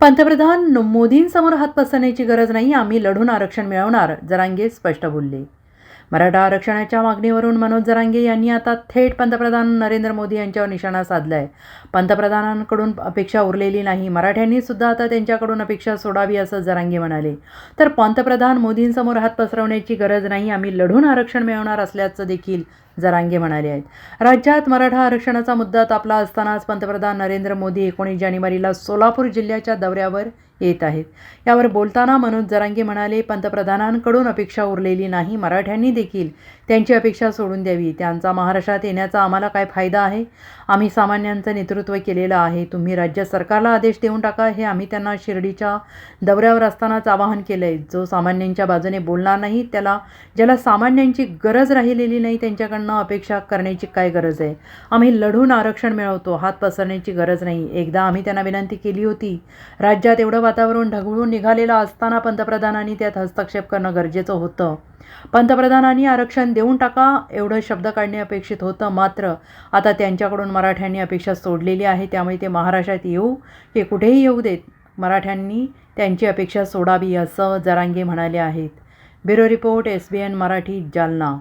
पंतप्रधान मोदींसमोर हात पसरण्याची गरज नाही आम्ही लढून आरक्षण मिळवणार जरांगे स्पष्ट बोलले. मराठा आरक्षणाच्या मागणीवरून मनोज जरांगे यांनी आता थेट पंतप्रधान नरेंद्र मोदी यांच्यावर निशाणा साधलाय. पंतप्रधानांकडून अपेक्षा उरलेली नाही. मराठ्यांनी सुद्धा आता त्यांच्याकडून अपेक्षा सोडावी असं जरांगे म्हणाले. तर पंतप्रधान मोदींसमोर हात पसरवण्याची गरज नाही. आम्ही लढून आरक्षण मिळवणार असल्याचं देखील जरांगे म्हणाले आहेत. राज्यात मराठा आरक्षणाचा मुद्दा तापला असतानाच पंतप्रधान नरेंद्र मोदी एकोणीस जानेवारीला सोलापूर जिल्ह्याच्या दौऱ्यावर येत आहेत. यावर बोलताना मनोज जरांगे म्हणाले पंतप्रधानांकडून अपेक्षा उरलेली नाही मराठ्यांनी देखील त्यांची अपेक्षा सोडून द्यावी. त्यांचा महाराष्ट्रात येण्याचा आम्हाला काय फायदा आहे? आम्ही सामान्यांचं नेतृत्व केलेलं आहे. तुम्ही राज्य सरकारला आदेश देऊन टाका हे आम्ही त्यांना शिर्डीच्या दौऱ्यावर असतानाच आवाहन केलं आहे जो सामान्यांच्या बाजूने बोलणार नाही त्याला ज्याला सामान्यांची गरज राहिलेली नाही त्यांच्याकडनं अपेक्षा करण्याची काय गरज आहे? आम्ही लढून आरक्षण मिळवतो हात पसरण्याची गरज नाही. एकदा आम्ही त्यांना विनंती केली होती राज्यात एवढं वातावरण ढगळून निघालेलं असताना पंतप्रधानांनी त्यात हस्तक्षेप करणं गरजेचं होतं. पंतप्रधानांनी आरक्षण देऊन टाका एवढं शब्द काढणे अपेक्षित होतं मात्र आता त्यांच्याकडून मराठ्यांनी अपेक्षा सोडलेली आहे. त्यामुळे ते महाराष्ट्रात येऊ की कुठेही येऊ देत. मराठ्यांनी त्यांची अपेक्षा सोडावी असं जरांगे म्हणाले आहेत. Bureau report S B N Marathi Jalna.